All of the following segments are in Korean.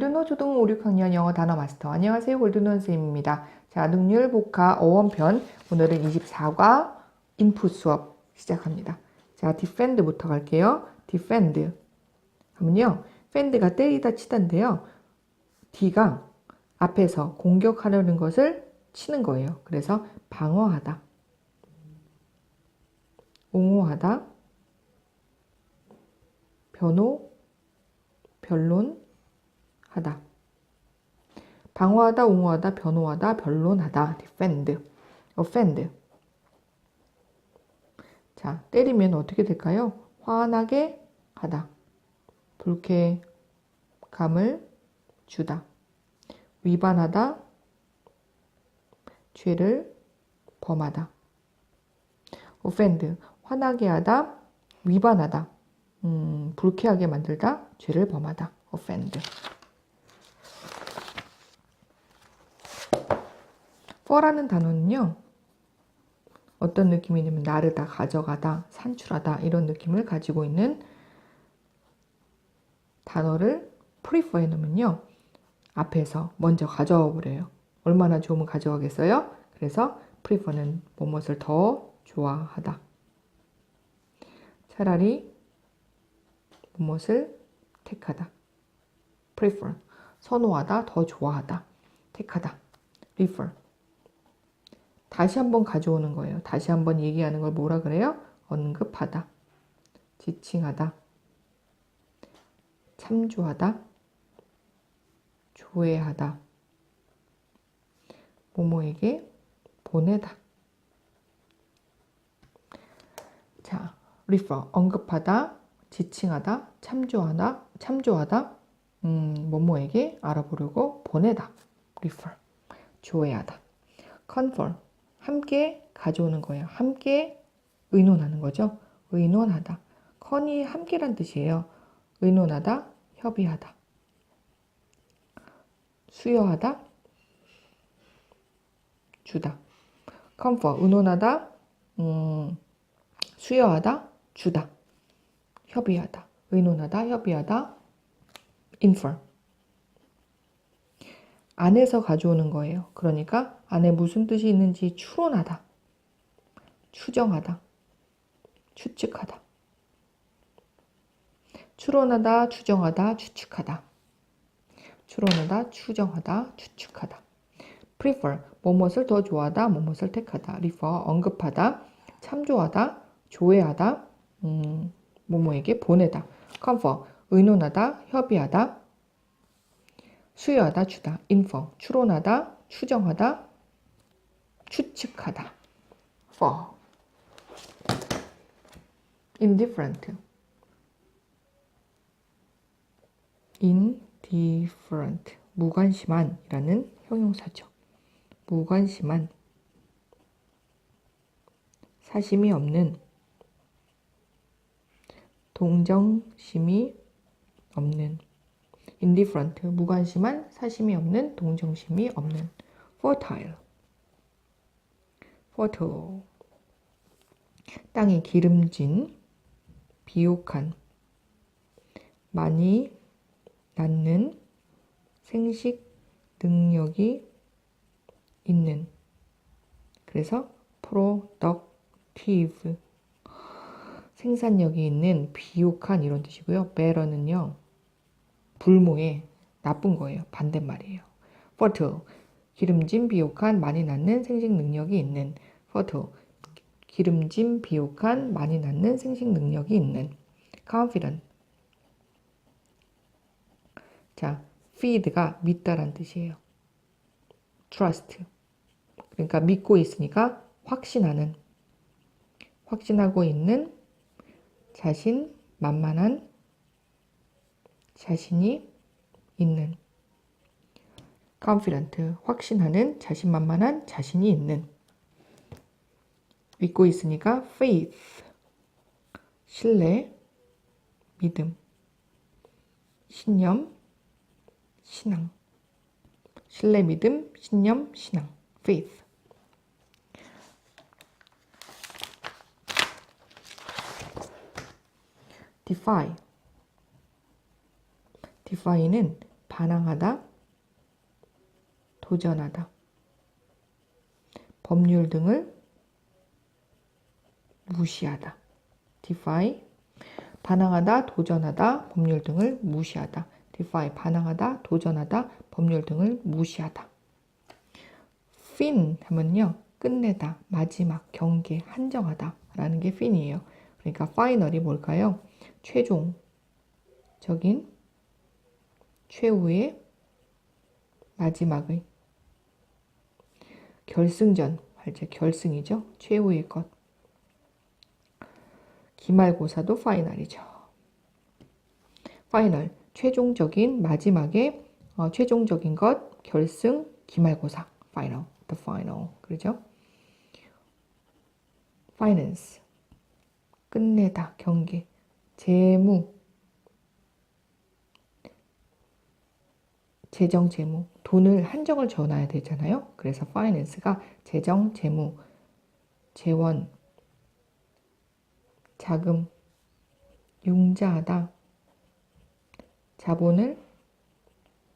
골든노 초등 5, 6학년 영어 단어 마스터 안녕하세요 골든노 선생님입니다. 자 능률 복화 어원편 오늘은 24과 인풋 수업 시작합니다. 자 defend부터 갈게요. defend 하면요 fend가 때리다 치다인데요. D가 앞에서 공격하려는 것을 치는 거예요. 그래서 방어하다 옹호하다 변호 변론 하다. 방어하다, 옹호하다, 변호하다, 변론하다, defend, offend. 자, 때리면 어떻게 될까요? 화나게 하다. 불쾌감을 주다. 위반하다, 죄를 범하다. offend, 화나게 하다, 위반하다, 음, 불쾌하게 만들다, 죄를 범하다. offend. For라는 단어는요, 어떤 느낌이냐면 나르다, 가져가다, 산출하다 이런 느낌을 가지고 있는 단어를 prefer에 넣으면요, 앞에서 먼저 가져와 버려요. 얼마나 좋으면 가져가겠어요? 그래서 prefer는 무엇을 더 좋아하다. 차라리 무엇을 택하다. prefer, 선호하다, 더 좋아하다, 택하다. refer. 다시 한번 가져오는 거예요. 다시 한번 얘기하는 걸 뭐라 그래요? 언급하다, 지칭하다, 참조하다, 조회하다, 모모에게 보내다. 자, refer, 언급하다, 지칭하다, 참조하다, 참조하다, 음, 모모에게 알아보려고 보내다. refer, 조회하다. confer, 함께 가져오는 거예요. 함께 의논하는 거죠. 의논하다. con이 함께란 뜻이에요. 의논하다, 협의하다. 수여하다, 주다. confer, 의논하다, 음, 수여하다, 주다. 협의하다. 의논하다, 협의하다, infer. 안에서 가져오는 거예요. 그러니까 안에 무슨 뜻이 있는지 추론하다, 추정하다, 추측하다. 추론하다, 추정하다, 추측하다. 추론하다, 추정하다, 추측하다. prefer, 뭐뭇을 더 좋아하다, 뭐뭇을 택하다. refer, 언급하다, 참조하다, 조회하다, 음, 뭐뭐에게 보내다. confer, 의논하다, 협의하다, 수여하다, 주다. infer, 추론하다, 추정하다, 추측하다. for, indifferent, indifferent, 무관심한이라는 형용사죠. 무관심한, 사심이 없는, 동정심이 없는, indifferent, 무관심한, 사심이 없는, 동정심이 없는, fertile, fertile, 땅이 기름진, 비옥한, 많이 낳는, 생식 능력이 있는. 그래서 productive, 생산력이 있는, 비옥한 이런 뜻이고요. better는요, 불모의 나쁜 거예요. 반대말이에요. fertile, 기름진, 비옥한, 많이 낳는, 생식 능력이 있는. fertile, 기름진, 비옥한, 많이 낳는, 생식 능력이 있는. confident. 자, feed가 믿다란 뜻이에요. trust. 그러니까 믿고 있으니까 확신하는, 확신하고 있는, 자신, 만만한, 자신이 있는. confident, 확신하는, 자신만만한, 자신이 있는. 믿고 있으니까 faith, 신뢰, 믿음, 신념, 신앙. 신뢰, 믿음, 신념, 신앙. faith. defy. Defy는 반항하다, 도전하다. 법률 등을 무시하다. defy 반항하다, 도전하다, 법률 등을 무시하다. defy 반항하다, 도전하다, 법률 등을 무시하다. fin 하면요. 끝내다, 마지막, 경계, 한정하다 라는 게 fin이에요. 그러니까 final이 뭘까요? 최종적인 최후의 마지막의 결승전, 이제 결승이죠. 최후의 것. 기말고사도 파이널이죠. 파이널, 최종적인 마지막에 어, 최종적인 것, 결승, 기말고사, final, the final, 그러죠? finance, 끝내다, 경계, 재무, 재정, 재무, 돈을 한정을 줘놔야 되잖아요. 그래서 finance가 재정, 재무, 재원, 자금, 융자하다, 자본을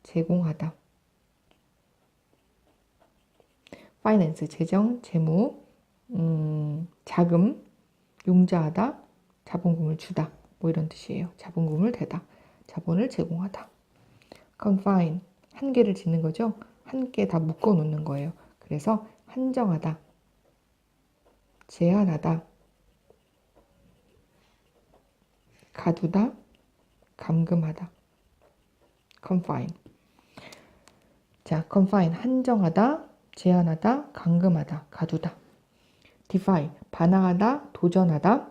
제공하다. 파이낸스, 재정, 재무, 음, 자금, 융자하다, 자본금을 주다. 뭐 이런 뜻이에요. 자본금을 대다. 자본을 제공하다. Confine, 한계를 짓는 거죠. 한계 다 묶어 놓는 거예요. 그래서 한정하다, 제한하다, 가두다, 감금하다. confine. 자, confine 한정하다, 제한하다, 감금하다, 가두다. defy 반항하다, 도전하다,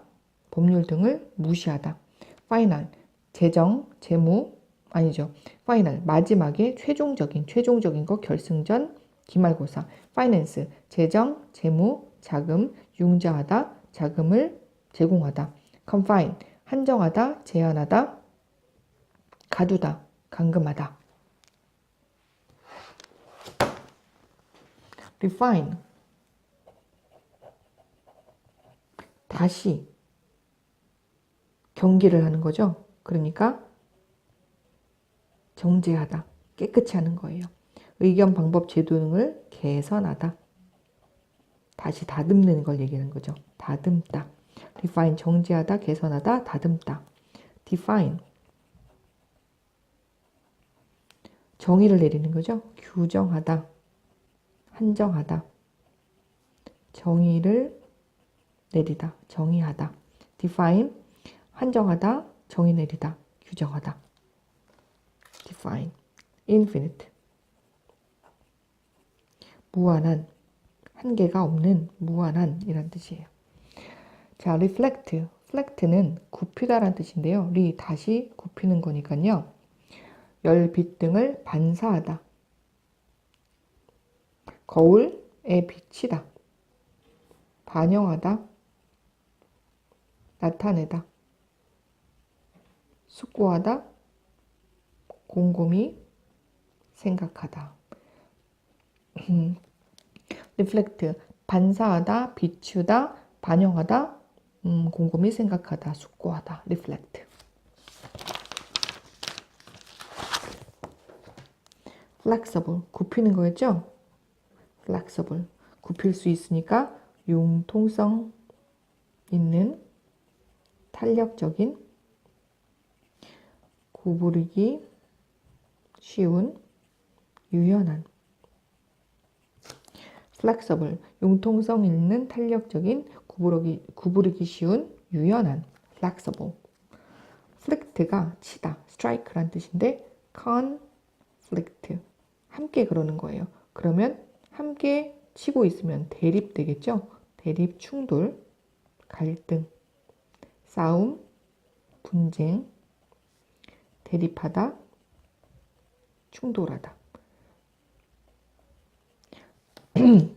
법률 등을 무시하다. final 재정, 재무 아니죠. final 마지막에 최종적인 최종적인 거 결승전 기말고사. finance 재정, 재무, 자금, 융자하다, 자금을 제공하다. confine 한정하다, 제한하다, 가두다, 감금하다. refine 다시 경기를 하는 거죠. 그러니까 정제하다, 깨끗이 하는 거예요. 의견, 방법, 제도 등을 개선하다. 다시 다듬는 걸 얘기하는 거죠. 다듬다. define 정지하다, 개선하다, 다듬다. define 정의를 내리는 거죠. 규정하다, 한정하다. 정의를 내리다, 정의하다. define 한정하다, 정의 내리다, 규정하다. Define infinite 무한한 한계가 없는 무한한 이란 뜻이에요. 자, reflect. reflect는 굽히다라는 뜻인데요. 리 다시 굽히는 거니까요. 열, 빛 등을 반사하다. 거울에 비치다. 반영하다. 나타내다. 숙고하다. 곰곰이 생각하다. reflect 반사하다, 비추다, 반영하다, 음, 곰곰이 생각하다, 숙고하다, reflect. flexible 굽히는 거였죠? flexible 굽힐 수 있으니까 융통성 있는 탄력적인 구부리기 쉬운 유연한 flexible 융통성 있는 탄력적인 구부르기, 구부르기 쉬운 유연한 flexible flirt가 치다 strike란 뜻인데 conflict 함께 그러는 거예요. 그러면 함께 치고 있으면 대립 되겠죠? 대립, 충돌, 갈등, 싸움, 분쟁, 대립하다, 충돌하다.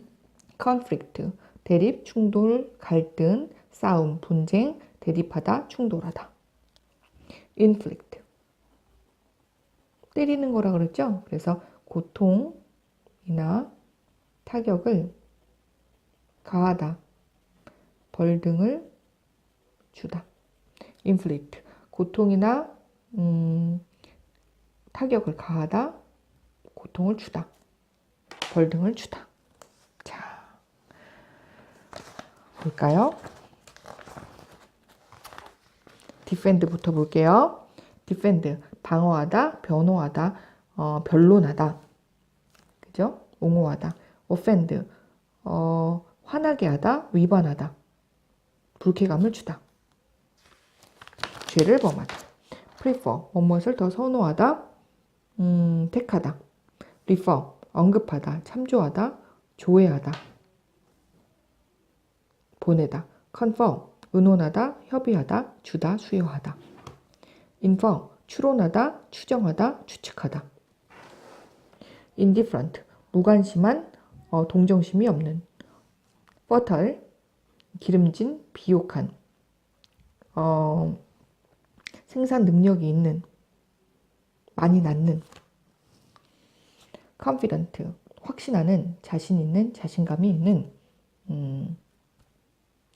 conflict, 대립, 충돌, 갈등, 싸움, 분쟁, 대립하다, 충돌하다. inflict, 때리는 거라 그랬죠? 그래서 고통이나 타격을 가하다, 벌 등을 주다. inflict, 고통이나 음, 타격을 가하다, 고통을 주다, 벌등을 주다. 자, 볼까요? 디펜드부터 볼게요. 디펜드, 방어하다, 변호하다, 어, 변론하다. 그죠? 옹호하다. 오펜드, 어, 화나게 하다, 위반하다. 불쾌감을 주다. 죄를 범하다. prefer, 무엇을 더 선호하다, 음, 택하다. refer, 언급하다, 참조하다, 조회하다. 보내다. confirm, 의논하다, 협의하다, 주다, 수여하다. infer, 추론하다, 추정하다, 추측하다. indifferent, 무관심한, 어, 동정심이 없는. fertile, 기름진, 비옥한. 어, 생산 능력이 있는, 많이 낳는. confident, 확신하는, 자신 있는, 자신감이 있는, 음,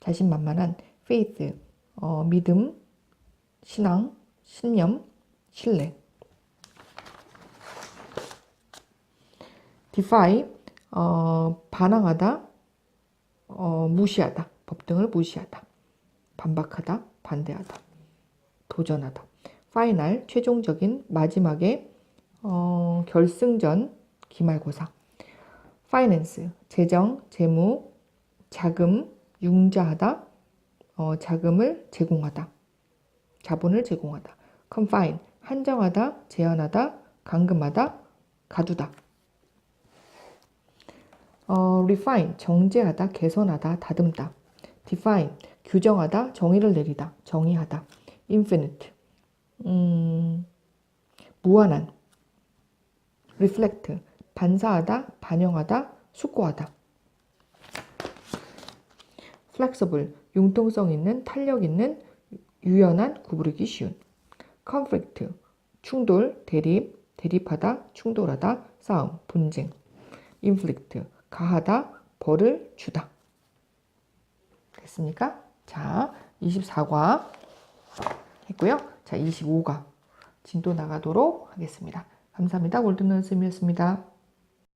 자신만만한 faith, 어, 믿음, 신앙, 신념, 신뢰. defy, 어, 반항하다, 어, 무시하다, 법등을 무시하다, 반박하다, 반대하다, 도전하다. Final, 최종적인, 마지막에, 어, 결승전, 기말고사. finance, 재정, 재무, 자금, 융자하다, 어, 자금을 제공하다, 자본을 제공하다. confine, 한정하다, 제한하다, 감금하다, 가두다. 어, refine, 정제하다, 개선하다, 다듬다. define, 규정하다, 정의를 내리다, 정의하다. infinite, 음, 무한한. reflect, 반사하다, 반영하다, 숙고하다. flexible, 융통성 있는, 탄력 있는, 유연한, 구부리기 쉬운. conflict, 충돌, 대립, 대립하다, 충돌하다, 싸움, 분쟁. inflict, 가하다, 벌을 주다. 됐습니까? 자, 24과 했고요. 자, 25과 진도 나가도록 하겠습니다. 감사합니다. 골든언 쌤이었습니다.